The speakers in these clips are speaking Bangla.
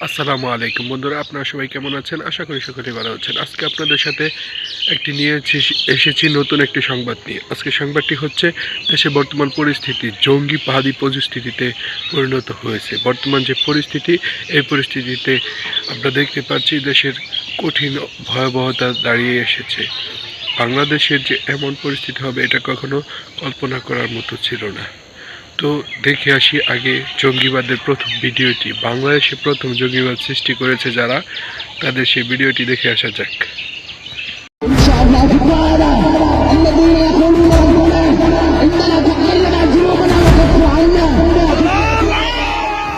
আসসালামু আলাইকুম। বন্ধুরা, আপনারা সবাই কেমন আছেন? আশা করি সকলে ভালো আছেন। আজকে আপনাদের সাথে একটি নিয়ে এসেছি- নতুন একটি সংবাদ নিয়ে। আজকে সংবাদটি হচ্ছে দেশে বর্তমান পরিস্থিতি জঙ্গি পাহাড়ি পরিস্থিতিতে পরিণত হয়েছে। বর্তমান যে পরিস্থিতি, এই পরিস্থিতিতে আমরা দেখতে পাচ্ছি, দেশের কঠিন ভয়াবহতা দাঁড়িয়ে এসেছে। বাংলাদেশের যে এমন পরিস্থিতি হবে, এটা কখনো কল্পনা করার মতো ছিল না। তো দেখে আসি আগে জঙ্গিবাদের প্রথম ভিডিওটি। বাংলাদেশে প্রথম জঙ্গিবাদ সৃষ্টি করেছে যারা, তাদের সেই ভিডিওটি দেখে আসা যাক।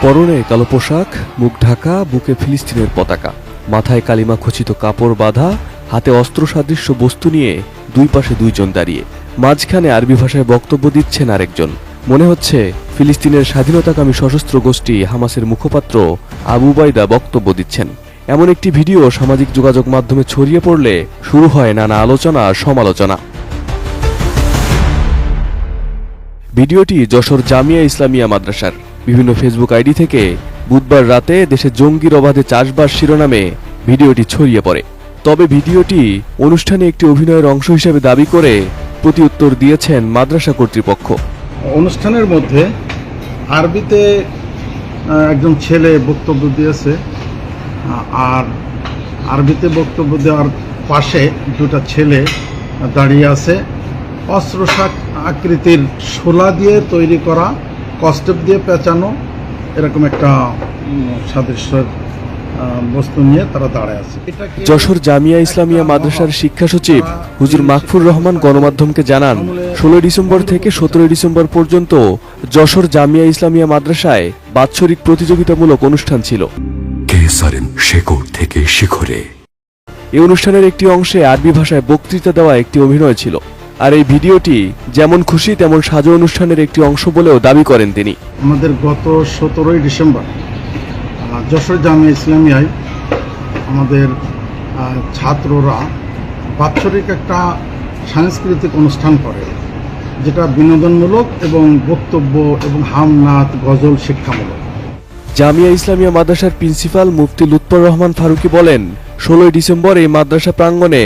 পরনে কালো পোশাক, মুখ ঢাকা, বুকে ফিলিস্তিনের পতাকা। মাথায় কালিমা খচিত কাপড় বাঁধা, হাতে অস্ত্র সাদৃশ্য বস্তু নিয়ে দুই পাশে দুইজন দাঁড়িয়ে। মাঝখানে আরবি ভাষায় বক্তব্য দিচ্ছেন আরেকজন। মনে হচ্ছে ফিলিস্তিনের স্বাধীনতাকামী সশস্ত্র গোষ্ঠী হামাসের মুখপাত্র আবু বাইদা বক্তব্য দিচ্ছেন। এমন একটি ভিডিও সামাজিক যোগাযোগ মাধ্যমে ছড়িয়ে পড়লে শুরু হয় নানা আলোচনা, সমালোচনা। ভিডিওটি যশোর জামিয়া ইসলামিয়া মাদ্রাসার। বিভিন্ন ফেসবুক আইডি থেকে বুধবার রাতে দেশে জঙ্গির অবাধে চাষবাস শিরোনামে ভিডিওটি ছড়িয়ে পড়ে। তবে ভিডিওটি অনুষ্ঠানে একটি অভিনয়ের অংশ হিসেবে দাবি করে প্রতি উত্তর দিয়েছেন মাদ্রাসা কর্তৃপক্ষ। অনুষ্ঠানের মধ্যে আরবিতে একজন ছেলে বক্তব্য দিয়েছে আর আরবিতে বক্তব্য দেওয়ার পাশে দুটা ছেলে দাঁড়িয়ে আছে। অস্ত্র আকৃতির শোলা দিয়ে তৈরি করা, কস্টেপ দিয়ে পেঁচানো, এরকম একটা সাদৃশ্যের বস্তু নিয়ে তারা দাঁড়ায় আছে। যশোর জামিয়া ইসলামিয়া মাদ্রাসার শিক্ষা সচিব হুজুর মাকফুর রহমান গণমাধ্যমকে জানান ষোলোই ডিসেম্বর থেকে সতেরোই ডিসেম্বর পর্যন্ত যশোর জামিয়া ইসলামিয়া মাদ্রাসায় বাৎসরিক প্রতিযোগিতামূলক অনুষ্ঠান ছিল। শেকড় থেকে শিখরে। এই অনুষ্ঠানের একটি অংশে আরবি ভাষায় বক্তৃতা দেওয়া একটি অভিনয় ছিল। আর এই ভিডিওটি যেমন খুশি তেমন সাজো অনুষ্ঠানের একটি অংশ বলেও দাবি করেন তিনি। আমাদের গত সতেরোই ডিসেম্বর যশোর জামিয়া ইসলামিয়ায় আমাদের ছাত্ররা বাৎসরিক একটা সাংস্কৃতিক অনুষ্ঠান করে, যেটা বিনোদনমূলক এবং বক্তব্য এবং হামনাথ গজল শিক্ষামূলক। জামিয়া ইসলামিয়া মাদ্রাসার প্রিন্সিপাল মুফতি লুৎফর রহমান ফারুকি বলেন, ষোলোই ডিসেম্বর এই মাদ্রাসা প্রাঙ্গণে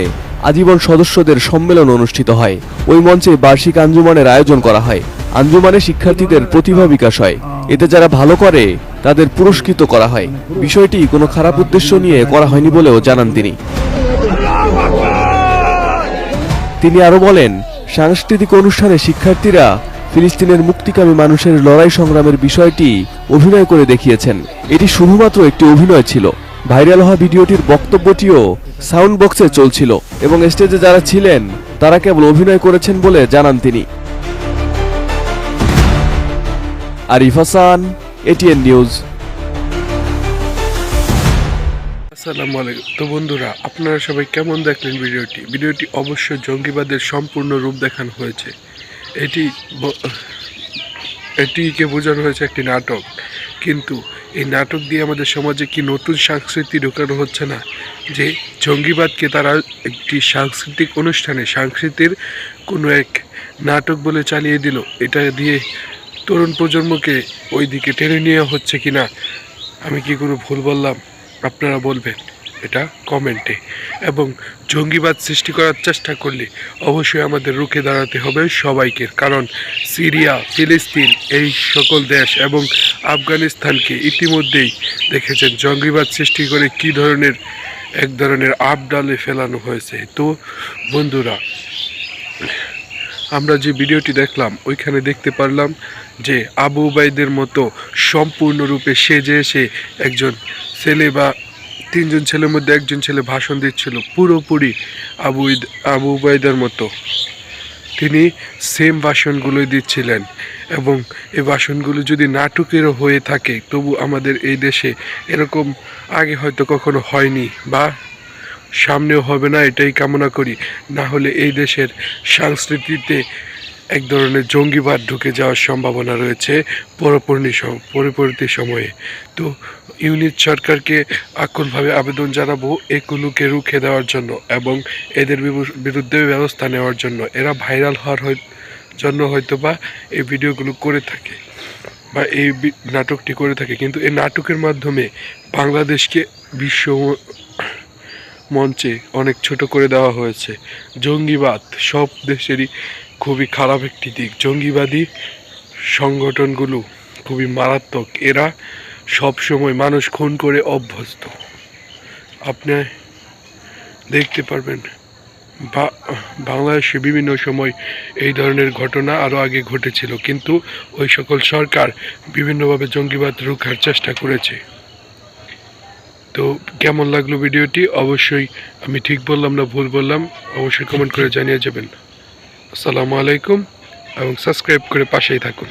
আজীবন সদস্যদের সম্মেলন অনুষ্ঠিত হয়। ওই মঞ্চে বার্ষিক আঞ্জুমানের আয়োজন করা হয়। আঞ্জুমানে শিক্ষার্থীদের প্রতিভা বিকাশ হয়। এতে যারা ভালো করে তাদের পুরস্কৃত করা হয়। বিষয়টি কোনো খারাপ উদ্দেশ্য নিয়ে করা হয়নি বলেও জানান তিনি। তিনি আরও বলেন, সাংস্কৃতিক অনুষ্ঠানে শিক্ষার্থীরা ফিলিস্তিনের মুক্তিকামী মানুষের লড়াই সংগ্রামের বিষয়টি অভিনয় করে দেখিয়েছেন। এটি শুধুমাত্র একটি অভিনয় ছিল। ভাইরাল হওয়া ভিডিওটির বক্তব্যটিও সাউন্ড বক্সে চলছিল এবং স্টেজে যারা ছিলেন, তারা কেবল অভিনয় করেছেন বলে জানান তিনি। আরিফ হাসান এটিএন নিউজ আসসালামু আলাইকুম। তো বন্ধুরা, আপনারা সবাই কেমন দেখলেন ভিডিওটি? ভিডিওটি অবশ্যই জঙ্গিবাদের সম্পূর্ণ রূপ দেখানো হয়েছে। এটি এটিকে বোঝানো হয়েছে একটি নাটক। কিন্তু এই নাটক দিয়ে আমাদের সমাজে কি নতুন সংস্কৃতি ঢোকানো হচ্ছে না? যে জঙ্গিবাদকে তারা একটি সাংস্কৃতিক অনুষ্ঠানে, সংস্কৃতির কোনো এক নাটক বলে চালিয়ে দিল, এটা দিয়ে তরুণ প্রজন্মকে ওই দিকে টেনে নেওয়া হচ্ছে কি না আমি কি কোনো ভুল বললাম? আপনারা বলবেন, এটা কমেন্টে এবং জঙ্গিবাদ সৃষ্টি করার চেষ্টা করলে অবশ্যই আমাদের রুখে দাঁড়াতে হবে সবাইকে, কারণ সিরিয়া, ফিলিস্তিন, এই সকল দেশ এবং আফগানিস্তানকে ইতিমধ্যেই দেখেছেন জঙ্গিবাদ সৃষ্টি করে কি ধরনের, এক ধরনের আপডালে ফেলানো হয়েছে। তো বন্ধুরা আমরা যে ভিডিওটি দেখলাম, ওইখানে দেখতে পারলাম যে আবু উবাইদের মতো সম্পূর্ণরূপে সেজে এসে একজন ছেলে বা তিনজন ছেলের মধ্যে একজন ছেলে ভাষণ দিচ্ছিল, পুরোপুরি আবু আবু উবাইদার মতো। তিনি সেম ভাষণগুলোই দিচ্ছিলেন এবং এই ভাষণগুলো যদি নাটকেরও হয়ে থাকে, তবু আমাদের এই দেশে এরকম আগে হয়তো কখনো হয়নি বা সামনেও হবে না, এটাই কামনা করি। না হলে এই দেশের সংস্কৃতিতে এক ধরনের জঙ্গিবাদ ঢুকে যাওয়ার সম্ভাবনা রয়েছে পরপূর্ণি পরবর্তী সময়ে। তো ইউনিট সরকারকে আকুলভাবে আবেদন জানাব এগুলোকে রুখে দেওয়ার জন্য এবং এদের বিরুদ্ধে ব্যবস্থা নেওয়ার জন্য। এরা ভাইরাল হওয়ার জন্য হয়তো বা এই ভিডিওগুলো করে থাকে বা এই নাটকটি করে থাকে। কিন্তু এই নাটকের মাধ্যমে বাংলাদেশকে বিশ্ব মঞ্চে অনেক ছোট করে দেওয়া হয়েছে। জঙ্গিবাদ সব দেশেরই খুবই খারাপ একটি দিক। জঙ্গিবাদী সংগঠনগুলো খুবই মারাত্মক। এরা সব সময় মানুষ খুন করে অভ্যস্ত। আপনি দেখতে পারবেন বাংলাদেশে বিভিন্ন সময় এই ধরনের ঘটনা আরও আগে ঘটেছিল। কিন্তু ওই সকল সরকার বিভিন্নভাবে জঙ্গিবাদ রুখার চেষ্টা করেছে। তো কেমন লাগল ভিডিওটি? অবশ্যই আমি ঠিক বললাম না ভুল বললাম, অবশ্যই কমেন্ট করে জানিয়ে যাবেন। আসসালামু আলাইকুম এবং সাবস্ক্রাইব করে পাশেই থাকুন।